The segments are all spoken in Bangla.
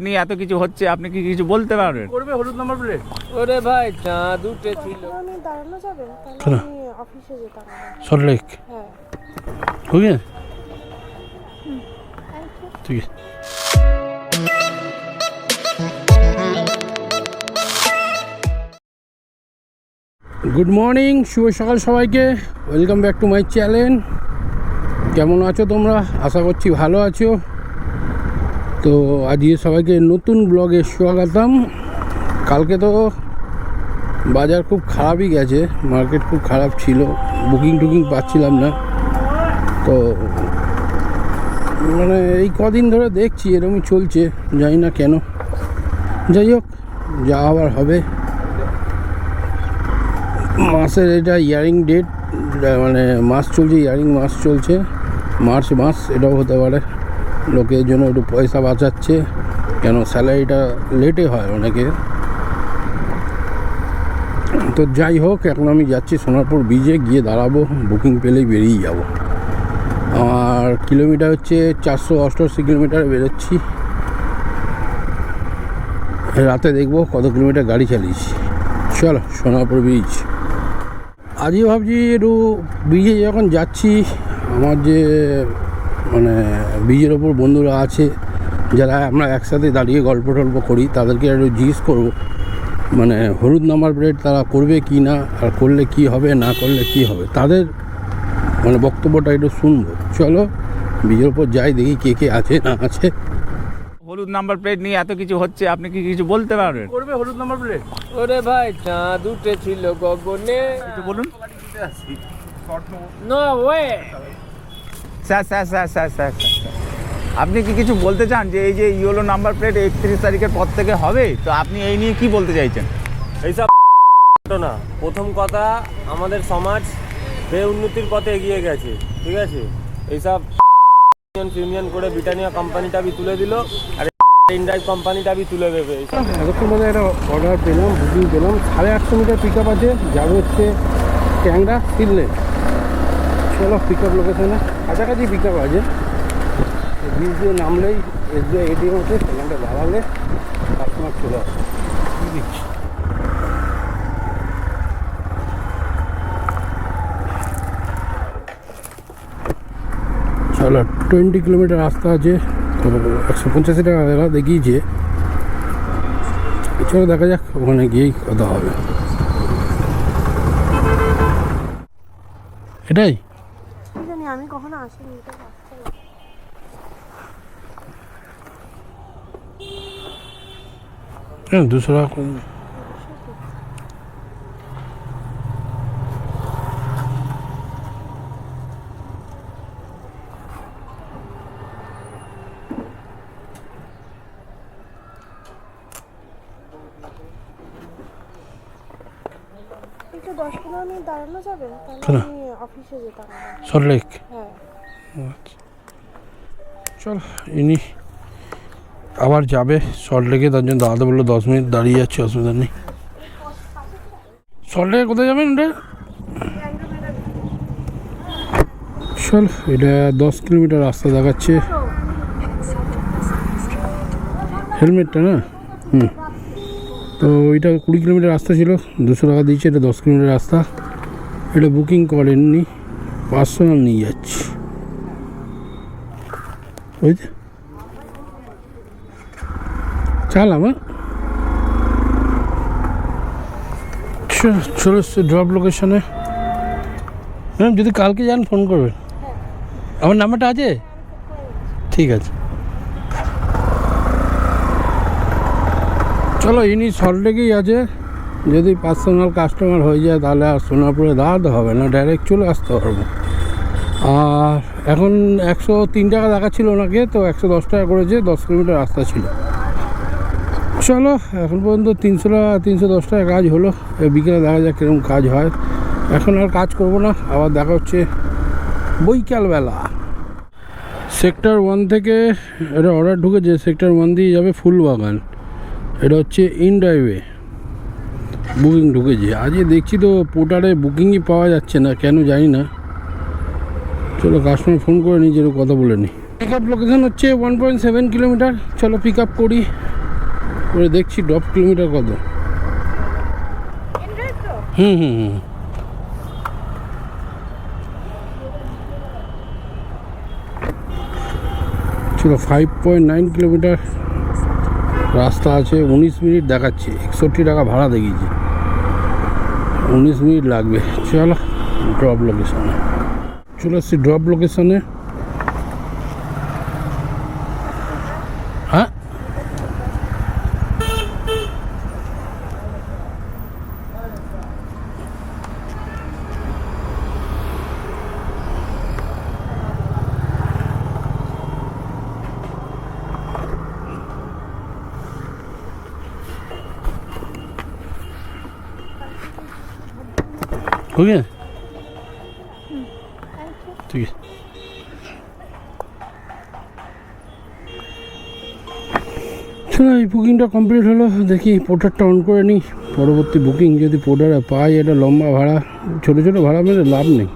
নিয়ে এত কিছু হচ্ছে আপনি কি কিছু বলতে পারবেন? করবে হলুদ নাম্বার প্লেট ওরে ভাই চাঁদ উঠেছিল আমি দাঁড়ানো যাবেন তাহলে আমি অফিসে যেতাম। সল্টলেক হ্যাঁ। ঠিক ঠিক আছে। গুড মর্নিং শুভ সকাল সবাইকে। Welcome back to my channel কেমন আছো তোমরা? আশা করছি ভালো আছো। তো আজকে সবাইকে নতুন ব্লগে স্বাগতম। কালকে তো বাজার খুব খারাপই গেছে, মার্কেট খুব খারাপ ছিল, বুকিং টুকিং পাচ্ছিলাম না। তো মানে এই কদিন ধরে দেখছি এরকমই চলছে, জানি না কেন। যাই হোক, যা আবার হবে। মাসের এটা ইয়ারিং ডেট মানে মাস চলছে, ইয়ারিং মাস চলছে, মার্চ মাস, এটাও হতে পারে। লোকের জন্য একটু পয়সা বাঁচাচ্ছে, কেন স্যালারিটা লেটে হয় অনেকে তো যাই হোক, এখন আমি যাচ্ছি সোনারপুর ব্রিজে গিয়ে দাঁড়াবো বুকিং পেলেই বেরিয়ে যাব। আমার কিলোমিটার হচ্ছে চারশো অষ্টআশি কিলোমিটার বেরোচ্ছি। রাতে দেখব কত কিলোমিটার গাড়ি চালিয়েছি। চলো, সোনারপুর ব্রিজ আজই ভাবছি একটু ব্রিজে যখন যাচ্ছি, আমার যে মানে ব্রিজের ওপর বন্ধুরা আছে যারা আমরা একসাথে দাঁড়িয়ে গল্প টল্প করি তাদেরকে একটু জিজ্ঞেস করব মানে হলুদ নাম্বার প্লেট তারা করবে কি না আর করলে কি হবে না করলে কি হবে তাদের মানে বক্তব্যটা একটু শুনব। চলো ব্রিজের ওপর যাই দেখি কে কে আছে না আছে। হলুদ নাম্বার প্লেট নিয়ে এত কিছু হচ্ছে আপনি কি কিছু বলতে পারবেন? করবে হলুদ নাম্বার প্লেট ওরে ভাই চাঁদ উঠে ছিল গগনে। একটু বলুন। No way sir sir sir sir sir. আপনি কি কিছু বলতে চান যে এই যে ইয়েলো নাম্বার প্লেট একত্রিশ তারিখের পর থেকে হবে? তো আপনি এই নিয়ে কি বলতে চাইছেন? এইসব ঘটনা প্রথম কথা আমাদের সমাজ বে উন্নতির পথে এগিয়ে গেছে ঠিক আছে? এইসব ইউনিয়ন ফিউনিয়ন করে ব্রিটানিয়া কোম্পানিটা বি তুলে দিল আর ইন্ডাইট কোম্পানিটা বি তুলে দেবে। এইসব এতক্ষণ মধ্যে একটা অর্ডার পেলাম বুকিং পেলাম। সাড়ে আটশো মিটার পিক আপ আছে যাবে হচ্ছে ট্যাংরা সিললে চলো পিক আপ লোকেশনে কাছাকাছি পিক আপ আছে। ব্রিজ দিয়ে নামলেই এস বি আই এটিএম আছে সেখানটা দাঁড়ালে কাস্টমার চলে আসে। কি দিচ্ছি চলো টোয়েন্টি কিলোমিটার রাস্তা আছে। একশো পঞ্চাশি টাকা এরা দেখিয়েছে। চলো দেখা যাক, ওখানে গিয়েই কথা হবে। এটাই? কখনো আসিনি এটা হ্যাঁ দুশো টাকা কম। একটু দশ পনেরো মিনিট দাঁড়ানো যাবে তাহলে আমি অফিসে যেতাম। সল্টলেক? হ্যাঁ। চল, ইনি আবার যাবে সল্টলেকে তার জন্য দাঁড়াতে বলল দশ মিনিট দাঁড়িয়ে যাচ্ছে, অসুবিধা নেই। সল্টলেকে কোথায় যাবেন ওটা চল, এটা দশ কিলোমিটার রাস্তা দেখাচ্ছে। হেলমেটটা না? হুম। তো এটা কুড়ি কিলোমিটার রাস্তা ছিল, দুশো টাকা দিয়েছে, এটা দশ কিলোমিটার রাস্তা। এটা বুকিং করেননি, পার্সোনাল নিয়ে যাচ্ছি। বুঝলি চালাম হ্যাঁ। চ- চলে এসছে ড্রপ লোকেশনে ম্যাম, যদি কালকে যান ফোন করবেন। আমার নাম্বারটা আছে? ঠিক আছে। চলো, ইনি সল্টলেকেই আছে। যদি পার্সোনাল কাস্টমার হয়ে যায়, তাহলে আর সোনাপুরে দাঁড়াতে হবে না। ডাইরেক্ট চলে আসতে পারব। আর এখন একশো তিন টাকা দেখাচ্ছিল ওনাকে, তো একশো দশ টাকা করেছে দশ কিলোমিটার রাস্তা ছিল। চলো, এখন পর্যন্ত তিনশো টাকা তিনশো দশ টাকা কাজ হলো। বিকেলে দেখা যাক কীরকম কাজ হয়। এখন আর কাজ করব না, আবার দেখা হচ্ছে বৈকালবেলা। সেক্টর ওয়ান থেকে এটা অর্ডার ঢুকেছে, সেক্টর ওয়ান দিয়ে যাবে ফুলবাগান এটা হচ্ছে ইন ড্রাইভে। বুকিং ঢুকেছে। আজকে দেখছি তো পোর্টারে বুকিংই পাওয়া যাচ্ছে না, কেন জানি না। চলো কাস্টমার ফোন করে নিই, যেরকম কথা বলে নিই। পিক আপ লোকেশন হচ্ছে ওয়ান পয়েন্ট সেভেন কিলোমিটার চলো পিক আপ করি। করে দেখছি ড্রপ কিলোমিটার কত। হুম হুম হুম। ছিল ফাইভ পয়েন্ট নাইন কিলোমিটার রাস্তা আছে, উনিশ মিনিট দেখাচ্ছে। একষট্টি টাকা ভাড়া দেখিয়েছে। উনিশ মিনিট লাগবে। চলো ড্রপ লোকেশনে চলে এসছি ড্রপ লোকেশনে থেকে চলো এই বুকিংটা কমপ্লিট হলো, দেখি পোর্টারটা অন করে নিই। পরবর্তী বুকিং যদি পোর্টারে পাই, এটা লম্বা ভাড়া। ছোটো ছোটো ভাড়া পেলে লাভ নেই।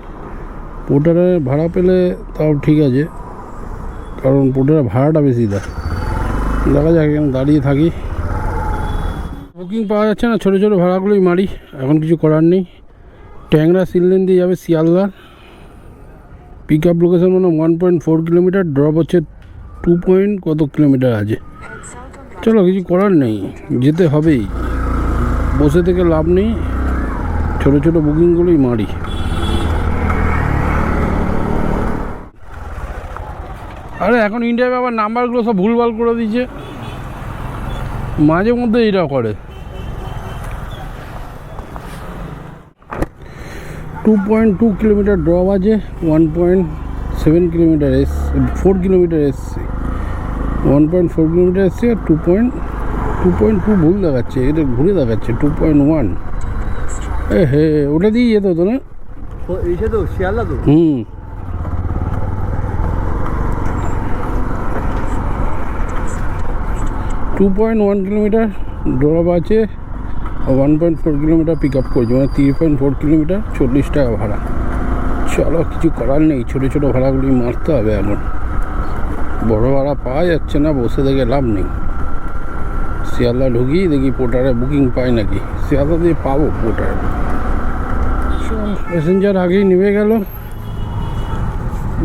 পোর্টারে ভাড়া পেলে তাও ঠিক আছে, কারণ পোর্টারে ভাড়াটা বেশি দেয়। দেখা যাক, এখানে দাঁড়িয়ে থাকি। বুকিং পাওয়া যাচ্ছে না, ছোটো ছোটো ভাড়াগুলোই মারি। এখন কিছু করার নেই। ট্যাংরা সিললেন দিয়ে যাবে শিয়ালদার পিক আপ লোকেশন মানে one point four kilometre drop হচ্ছে টু পয়েন্ট কত কিলোমিটার আছে। চলো কিছু করার নেই, যেতে হবেই। বসে থেকে লাভ নেই, ছোটো ছোটো বুকিংগুলোই মারি। আরে এখন ইন্ডিয়া আবার নাম্বারগুলো সব ভুলভাল করে দিয়েছে। মাঝে মধ্যে এটা করে। Two point two kilometre drop আছে ওয়ান পয়েন্ট সেভেন কিলোমিটার এস ফোর কিলোমিটার এসছে ওয়ান পয়েন্ট ফোর কিলোমিটার এসছে আর two point two point two ভুল দেখাচ্ছে এটা ঘুরে দেখাচ্ছে টু পয়েন্ট ওয়ান এ হে ওটা দিয়েই যেত তো না? তো শিয়ালদা তো? হুম। Two point one kilometre drop আছে one point four kilometre pick up করছে মানে থ্রি পয়েন্ট ফোর কিলোমিটার চল্লিশ টাকা ভাড়া। চলো, কিছু করার নেই, ছোটো ছোটো ভাড়াগুলি মারতে হবে এখন। বড় ভাড়া পাওয়া যাচ্ছে না, বসে দেখে লাভ নেই। শিয়ালদা ঢুকি, দেখি পোটারে বুকিং পাই নাকি। শিয়ালদা দিয়ে পাবো পোর্টারে। চল প্যাসেঞ্জার আগেই নেমে গেল।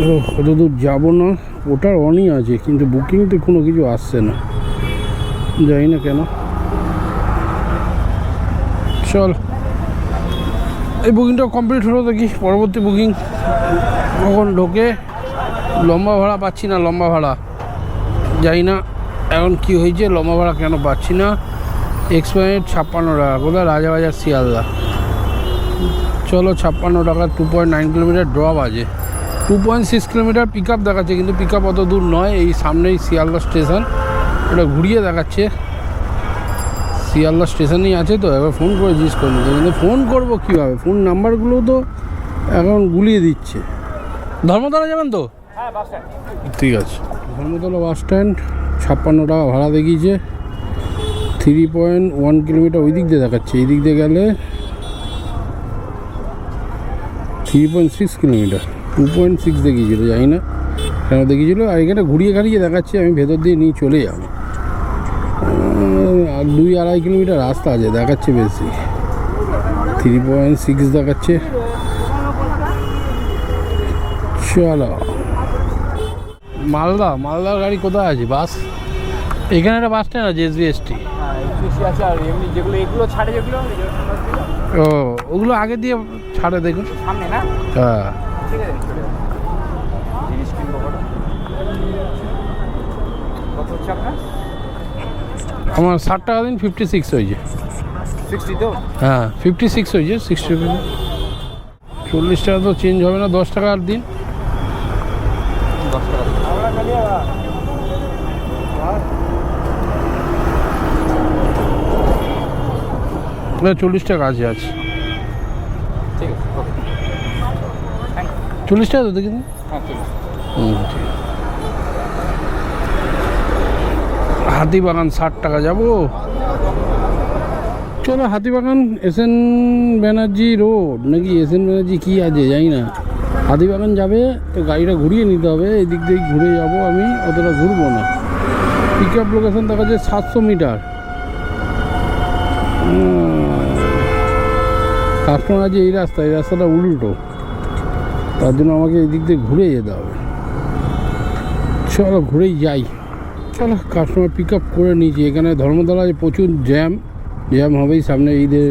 ও অত দূর যাব না। ওটার অনই আছে, কিন্তু বুকিংতে কোনো কিছু আসছে না। জানি না কেন। চল এই বুকিংটা কমপ্লিট হলো দেখি, পরবর্তী বুকিং কখন ঢোকে। লম্বা ভাড়া পাচ্ছি না, লম্বা ভাড়া। জানি না এখন কি হয়েছে, লম্বা ভাড়া কেন পাচ্ছি না। এক্সপায়ার ছাপ্পান্ন টাকা, কোথায়? রাজাবাজার, শিয়ালদা। চলো ছাপ্পান্ন টাকা two point nine kilometre drop আছে। Two point six kilometre pick up দেখাচ্ছে, কিন্তু পিক আপ অত দূর নয়, এই সামনেই শিয়ালদা স্টেশন ওটা ঘুরিয়ে দেখাচ্ছে। শিয়ালদা স্টেশনেই আছে তো এবার ফোন করে জিজ্ঞেস করে নিতে কিন্তু ফোন করব কীভাবে? ফোন নাম্বারগুলো তো এখন গুলিয়ে দিচ্ছে। ধর্মতলা যাবেন তো? ঠিক আছে। ধর্মতলা বাস স্ট্যান্ড ছাপ্পান্ন টাকা ভাড়া দেখিয়েছে। থ্রি পয়েন্ট ওয়ান কিলোমিটার ওই দিক দিয়ে দেখাচ্ছে। এই দিক দিয়ে গেলে three point six kilometre. Two point six দেখিয়েছিল জানি না। কেন দেখিয়েছিল? আর এখানে ঘুরিয়ে ঘাড়িয়ে দেখাচ্ছে আমি ভেতর দিয়ে নিয়ে চলে যাব। দুই আড়াই কিলোমিটার রাস্তা আছে, দেখাচ্ছে বেশি। থ্রি পয়েন্ট সিক্স দেখাচ্ছে। চলো। মালদা, মালদার গাড়ি কোথায় আছে? বাস? এখানে একটা বাস স্ট্যান্ড আছে যেগুলো এগুলো ছাড়ে যেগুলো ও, ওগুলো আগে দিয়ে ছাড়ে দেখুন। হ্যাঁ। কত হচ্ছে আপনার? আমার ষাট টাকা দিন ফিফটি সিক্স হয়েছে হ্যাঁ ফিফটি সিক্স হয়েছে সিক্সটি চল্লিশ টাকা তো চেঞ্জ হবে না দশ টাকা আর দিন। না চল্লিশ টাকা আছে আছে। চল্লিশ টাকা তো দেখি। হ্যাঁ হুম ঠিক আছে। হাতিবাগান ষাট টাকা যাব। চলো Hatibagan S N Banerjee road, নাকি এস এন ব্যানার্জি কী আছে, জানি না। হাতিবাগান যাবে, তো গাড়িটা ঘুরিয়ে নিতে হবে এই দিক দিয়ে ঘুরে যাব আমি, অতটা ঘুরবো না। পিক আপ লোকেশন দেখা যাচ্ছে সাতশো মিটার। কাস্টমার আছে এই রাস্তা এই রাস্তাটা উল্টো। তার জন্য আমাকে এই দিক দিয়ে ঘুরে যেতে হবে। চলো ঘুরেই যাই। চলো কাস্টমার পিক আপ করে নিয়েছি এখানে ধর্মতলায় প্রচুর জ্যাম জ্যাম হবেই, সামনে ঈদের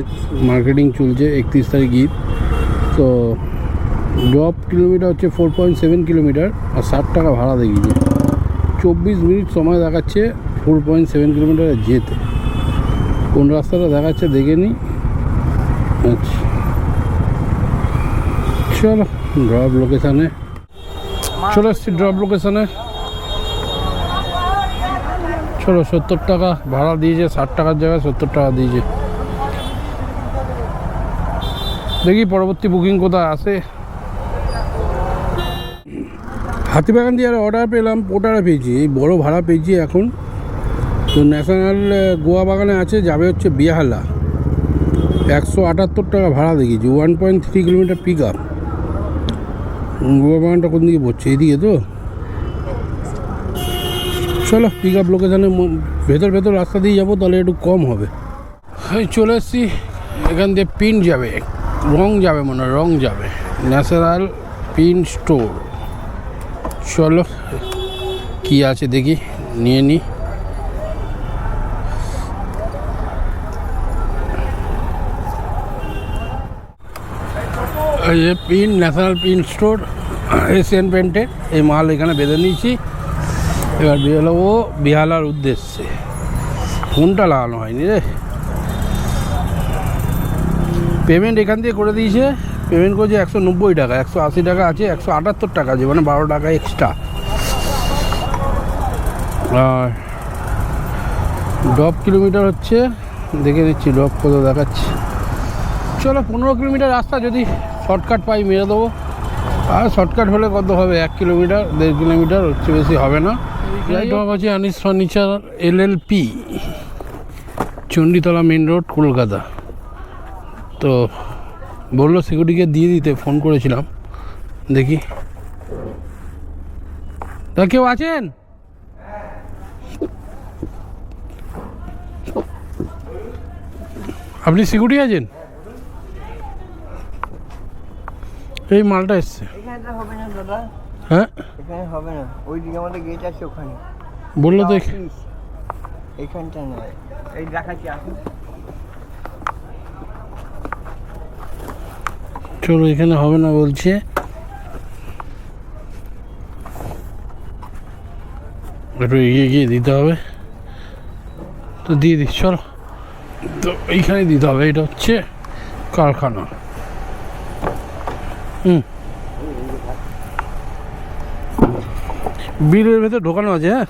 মার্কেটিং চলছে, একত্রিশ তারিখ ঈদ। তো ড্রপ কিলোমিটার হচ্ছে ফোর পয়েন্ট সেভেন কিলোমিটার আর ষাট টাকা ভাড়া দেখিয়েছে চব্বিশ মিনিট সময় দেখাচ্ছে ফোর পয়েন্ট সেভেন কিলোমিটার যেতে। কোন রাস্তাটা দেখাচ্ছে দেখে নিই। আচ্ছা। চলো ড্রপ লোকেশানে চলে এসছি ড্রপ লোকেশানে চলো সত্তর টাকা ভাড়া দিয়েছে, ষাট টাকার জায়গায় সত্তর টাকা দিয়েছে। দেখি পরবর্তী বুকিং কোথায় আসে হাতিবাগান দিয়ে আর অর্ডার পেলাম, পোটারা পেয়েছি, এই বড় ভাড়া পেয়েছি এখন। তো ন্যাশনাল গোয়া বাগানে আছে, যাবে হচ্ছে বিয়াহালা। একশো আটাত্তর টাকা ভাড়া দেখিয়েছি one point three kilometre pick up Goa বাগানটা কোন দিকে পড়ছে, এদিকে তো? চলো পিক আপ লোকেশানে ভেতর ভেতর রাস্তা দিয়ে যাব, তাহলে একটু কম হবে। এই চলে এসছি, এখান দিয়ে পিন যাবে, রং যাবে মনে হয়, রং যাবে। ন্যাচারাল পিন স্টোর চলো, কি আছে দেখি, নিয়ে নিই যে pin national pin store Asian পেন্টের, এই মাল এখানে বেঁধে নিয়েছি। এবার ও বিহালার উদ্দেশ্যে। ফোনটা লাগানো হয়নি রে। পেমেন্ট এখান দিয়ে করে দিয়েছে। পেমেন্ট করেছে একশো নব্বই টাকা, একশো আশি টাকা আছে, একশো আটাত্তর টাকা আছে মানে বারো টাকা এক্সট্রা আর ড্রপ কিলোমিটার হচ্ছে, দেখে নিচ্ছি ড্রপ কত দেখাচ্ছে। চলো পনেরো কিলোমিটার রাস্তা যদি শর্টকাট পাই মেরে দেবো। আর শর্টকাট হলে কত হবে? এক কিলোমিটার দেড় কিলোমিটার হচ্ছে বেশি হবে না। আছে Anis furniture L L P Chanditala main road Kolkata. তো বলল সিকিউরিটিকে দিয়ে দিতে ফোন করেছিলাম। দেখি। তা কেউ আছেন? আপনি সিকিউরিটি আছেন? এই মালটা এসছে। হ্যাঁ? এখানে হবে না। ওই দিকে আমাদের গেট আছে ওখানে। বলল তো। এখানটা নয় এই দেখাচ্ছি আসুন। চলো এখানে হবে না বলছে। একটু এগিয়ে গিয়ে দিতে হবে। তো দিয়ে দিস চলো। তো এইখানে দিতে হবে এটা হচ্ছে কারখানা। হুম। বিলের ভেতর ঢোকানো আছে হ্যাঁ?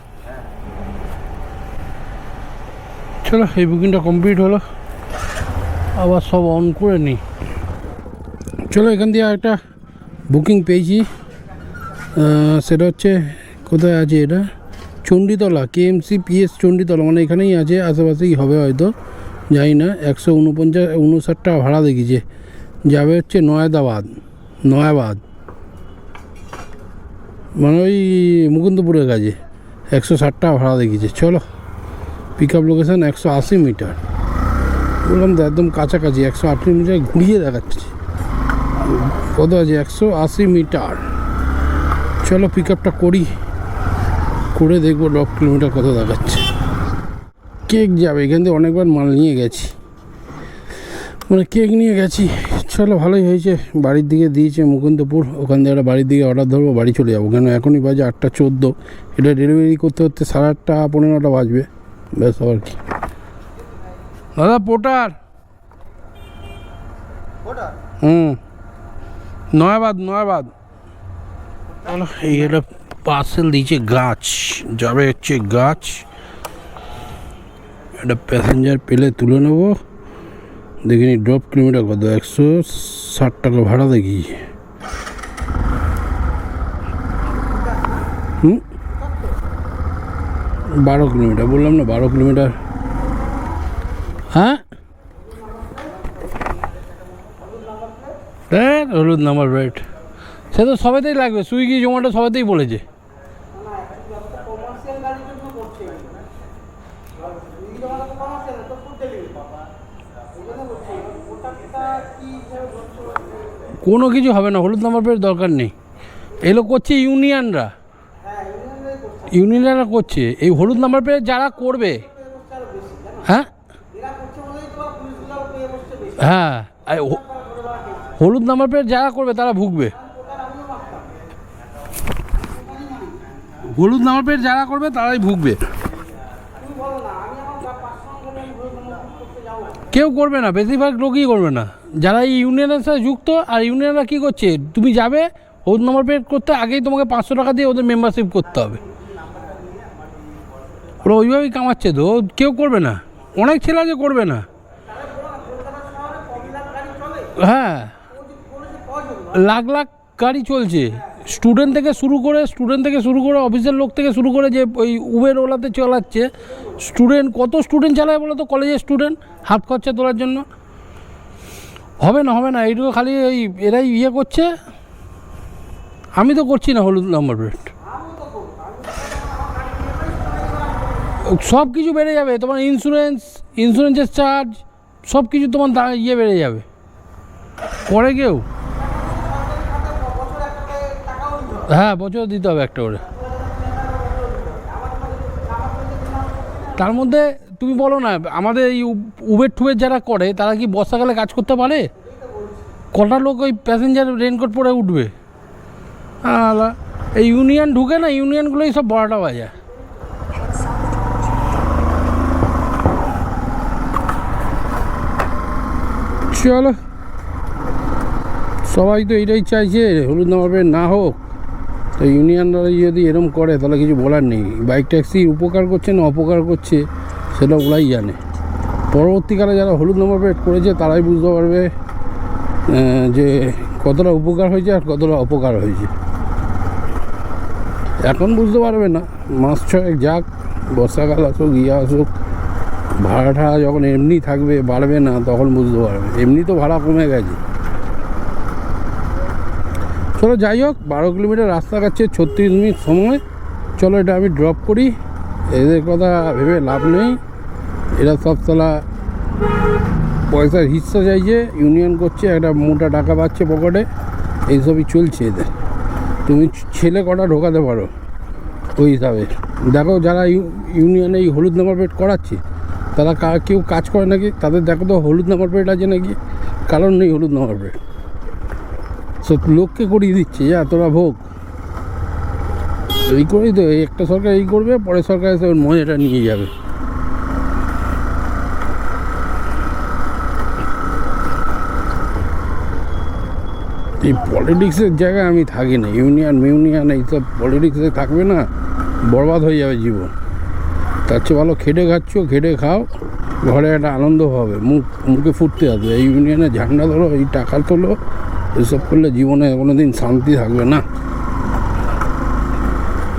চলো, এই বুকিংটা কমপ্লিট হলো। আবার সব অন করে নিই চলো, এখান দিয়ে একটা বুকিং পেয়েছি। সেটা হচ্ছে, কোথায় আছে এটা? চণ্ডীতলা কেএমসি পিএস চণ্ডীতলা মানে এখানেই আছে, আশেপাশেই হবে হয়তো, জানি না, একশো উনপঞ্চাশ, উনষাট টাকা ভাড়া দেখিয়েছে যাবে হচ্ছে নয়াদাবাদ, নয়াবাদ। মানে ওই মুকুন্দপুরের কাছে একশো ষাট টাকা ভাড়া দেখিয়েছে। চলো পিক আপ লোকেশান একশো আশি মিটার। বললাম তো একদম কাছাকাছি, একশো আশি মিটার ঘুরিয়ে দেখাচ্ছি। কত আছে? একশো আশি মিটার। চলো পিক আপটা করি। করে দেখব দশ কিলোমিটার কত দেখাচ্ছে। কেক যাবে, এখান থেকে অনেকবার মাল নিয়ে গেছি। মানে কেক নিয়ে গেছি। চলো ভালোই হয়েছে। বাড়ির দিকে দিয়েছে মুকুন্দপুর ওখান থেকে একটা বাড়ির দিকে অর্ডার ধরবো বাড়ি চলে যাব। কেন এখনই বাজে আটটা চোদ্দ। এটা ডেলিভারি করতে করতে সাড়ে আটটা পনেরোটা বাজবে। ব্যাস আবার কি? দাদা পোটার। হুম। নয়াবাদ নয়াবাদ। এই একটা পার্সেল দিয়েছে গাছ। যাবে হচ্ছে গাছ। একটা প্যাসেঞ্জার পেলে তুলে নেব। দেখিনি ড্রপ কিলোমিটার কত? একশো ষাট টাকা ভাড়া দেখি। হুম? বারো কিলোমিটার বললাম না, বারো কিলোমিটার হ্যাঁ? হলুদ নাম্বার রাইট সে তো সবেতেই লাগবে, সুইগি জোম্যাটো সবেতেই বলেছে। কোনো কিছু হবে না, হলুদ নাম্বার প্লেট দরকার নেই। এগুলো করছে ইউনিয়নরা। ইউনিয়নরা করছে। এই হলুদ নাম্বার প্লেট যারা করবে হ্যাঁ? হ্যাঁ হলুদ নাম্বার প্লেট যারা করবে, তারা ভুগবে। হলুদ নাম্বার প্লেট যারা করবে, তারাই ভুগবে। কেউ করবে না, বেশিরভাগ লোকই করবে না। যারা এই ইউনিয়নের সাথে যুক্ত, আর ইউনিয়নরা কী করছে, তুমি যাবে হলুদ নম্বর প্লেট করতে আগেই তোমাকে পাঁচশো টাকা দিয়ে ওদের মেম্বারশিপ করতে হবে। ওরা ওইভাবেই কামাচ্ছে তো কেউ করবে না, অনেক ছেলে আছে করবে না। হ্যাঁ লাখ লাখ গাড়ি চলছে। স্টুডেন্ট থেকে শুরু করে স্টুডেন্ট থেকে শুরু করে অফিসের লোক থেকে শুরু করে যে ওই উবের ওলাতে চালাচ্ছে স্টুডেন্ট কত স্টুডেন্ট চালায় বলো তো? কলেজের স্টুডেন্ট হাত খরচা তোলার জন্য? হবে না হবে না, এইটুকু খালি এই এরাই ইয়ে করছে। আমি তো করছি না হলুদ নাম্বার প্লেট সব কিছু বেড়ে যাবে, তোমার ইন্স্যুরেন্স ইন্স্যুরেন্সের চার্জ সব কিছু তোমার ইয়ে বেড়ে যাবে। করে কেউ? হ্যাঁ বছর দিতে হবে একটা করে। তার মধ্যে তুমি বলো না, আমাদের এই উবের টুবের যারা করে, তারা কি বর্ষাকালে কাজ করতে পারে? কটা লোক ওই প্যাসেঞ্জার রেনকোট পরে উঠবে? আলা, এই ইউনিয়ন ঢুকে না ইউনিয়নগুলোই সব বড়াটা বাজায় চলো। সবাই তো এটাই চাইছে, হলুদ নামাবে না হোক। তো ইউনিয়নরা যদি এরম করে, তাহলে কিছু বলার নেই। বাইক ট্যাক্সির উপকার করছে না অপকার করছে, সেটা ওরাই জানে। পরবর্তীকালে যারা হলুদ নম্বর প্লেট করেছে, তারাই বুঝতে পারবে যে কতটা উপকার হয়েছে আর কতটা অপকার হয়েছে। এখন বুঝতে পারবে না। মাস ছয়েক যাক, বর্ষাকাল আসুক ইয়ে আসুক ভাড়া ঠাড়া যখন এমনি থাকবে, বাড়বে না, তখন বুঝতে পারবে। এমনি তো ভাড়া কমে গেছে। চলো যাই হোক, বারো কিলোমিটার রাস্তা কাছে ছত্রিশ মিনিট সময়। চলো এটা আমি ড্রপ করি। এদের কথা ভেবে লাভ নেই। এরা সব সালা পয়সার হিস্সা চাইছে ইউনিয়ন করছে, একটা মোটা টাকা পাচ্ছে পকেটে। এইসবই চলছে এদের। তুমি ছেলে কটা ঢোকাতে পারো ওই হিসাবে। দেখো যারা ইউ- ইউনিয়নে এই হলুদ নাম্বার প্লেট করাচ্ছে, তারা কেউ কাজ করে নাকি? তাদের দেখো তো হলুদ নাম্বার প্লেট আছে নাকি? কারণ নেই হলুদ নাম্বার প্লেট সব লোককে করিয়ে দিচ্ছে যা তোরা ভোগ। এই করেই তো একটা সরকার এই করবে, পরের সরকার এসে ওর মজাটা নিয়ে যাবে। এই পলিটিক্সের জায়গায় আমি থাকি না, ইউনিয়ন মিউনিয়ন এইসব পলিটিক্সে থাকবে না, বরবাদ হয়ে যাবে জীবন। তার চেয়ে ভালো খেটে খাচ্ছ, খেটে খাও, ঘরে একটা আনন্দ হবে, মুখ, মুখে ফুটতে আসবে। এই ইউনিয়নে ঝান্ডা ধরো, এই টাকা তোলো এসব করলে জীবনে কোনো দিন শান্তি থাকবে না।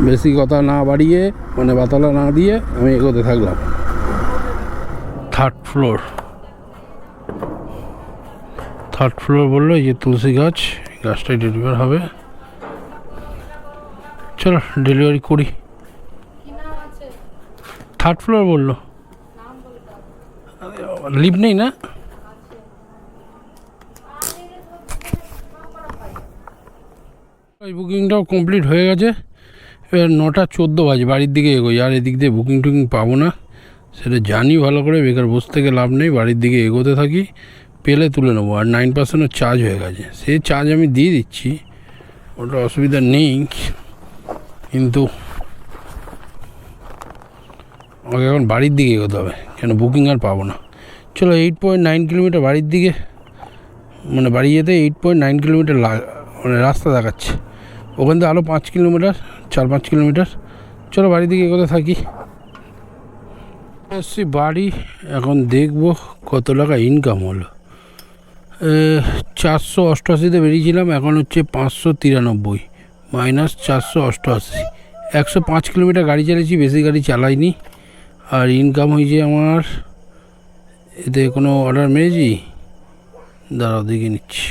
বেশি কথা না বাড়িয়ে মানে বাতালা না দিয়ে আমি এগোতে থাকলাম। থার্ড ফ্লোর থার্ড ফ্লোর বলল এই যে তুলসী গাছ গাছটাই ডেলিভার হবে। চলো ডেলিভারি করি। থার্ড ফ্লোর বলল। লিভ নেই না? এই বুকিংটাও কমপ্লিট হয়ে গেছে। এবার নটা চোদ্দ বাজে, বাড়ির দিকে এগোই। আর এদিক দিয়ে বুকিং টুকিং পাবো না। সেটা জানি ভালো করে, বেকার বসে থেকে লাভ নেই। বাড়ির দিকে এগোতে থাকি, পেলে তুলে নেব। আর নাইন পার্সেন্টও চার্জ হয়ে গেছে। সে চার্জ আমি দিয়ে দিচ্ছি। ওটা অসুবিধা নেই। কিন্তু আমাকে এখন বাড়ির দিকে এগোতে হবে। কেন? বুকিং আর পাবো না। চলো এইট পয়েন্ট নাইন কিলোমিটার বাড়ির দিকে। মানে বাড়ি যেতে এইট পয়েন্ট নাইন কিলোমিটার মানে রাস্তা দেখাচ্ছে। ওখান থেকে আরও পাঁচ কিলোমিটার, চার পাঁচ কিলোমিটার। চলো বাড়ি দিকে এগোতে থাকি। এসছি বাড়ি, এখন দেখব কত টাকা ইনকাম হলো। চারশো অষ্টআশিতে বেরিয়েছিলাম, এখন হচ্ছে পাঁচশো তিরানব্বই, মাইনাস চারশো অষ্টআশি। একশো পাঁচ কিলোমিটার গাড়ি চালিয়েছি, বেশি গাড়ি চালাইনি। আর ইনকাম হয়েছে আমার, এতে কোনো অর্ডার মেরেছি? দাঁড়াও, দেখে নিচ্ছি।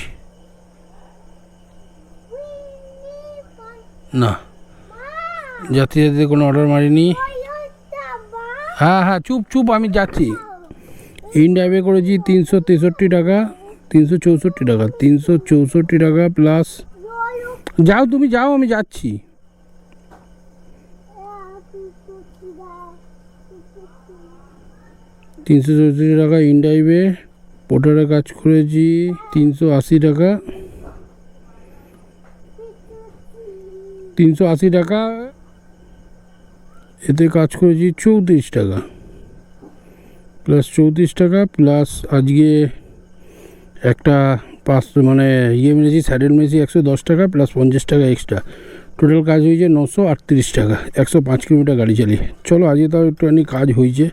না। যাত্রী যাত্রীতে কোনো অর্ডার মারিনি। হ্যাঁ হ্যাঁ চুপ চুপ, আমি যাচ্ছি। ইনড্রাইভে করেছি তিনশো তেষট্টি টাকা, তিনশো চৌষট্টি টাকা, তিনশো চৌষট্টি টাকা প্লাস যাও, তুমি যাও, আমি যাচ্ছি। তিনশো চৌষট্টি টাকা ইনড্রাইভে পোর্টারে কাজ করেছি, তিনশো আশি টাকা। তিনশো আশি টাকা, এতে কাজ করেছি চৌত্রিশ টাকা। প্লাস চৌত্রিশ টাকা, প্লাস আজকে একটা পাঁচশো মানে ইয়ে মেরেছি, স্যাডেল মেরেছি একশো দশ টাকা, প্লাস পঞ্চাশ টাকা এক্সট্রা টোটাল কাজ হয়েছে নশো আটত্রিশ টাকা, একশো পাঁচ কিলোমিটার গাড়ি চালিয়ে। চলো, আজকে তাও একটুখানি কাজ হয়েছে।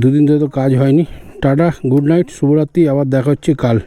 দুদিন ধরে তো কাজ হয়নি। টাটা গুড নাইট শুভরাত্রি, আবার দেখা হচ্ছে কাল।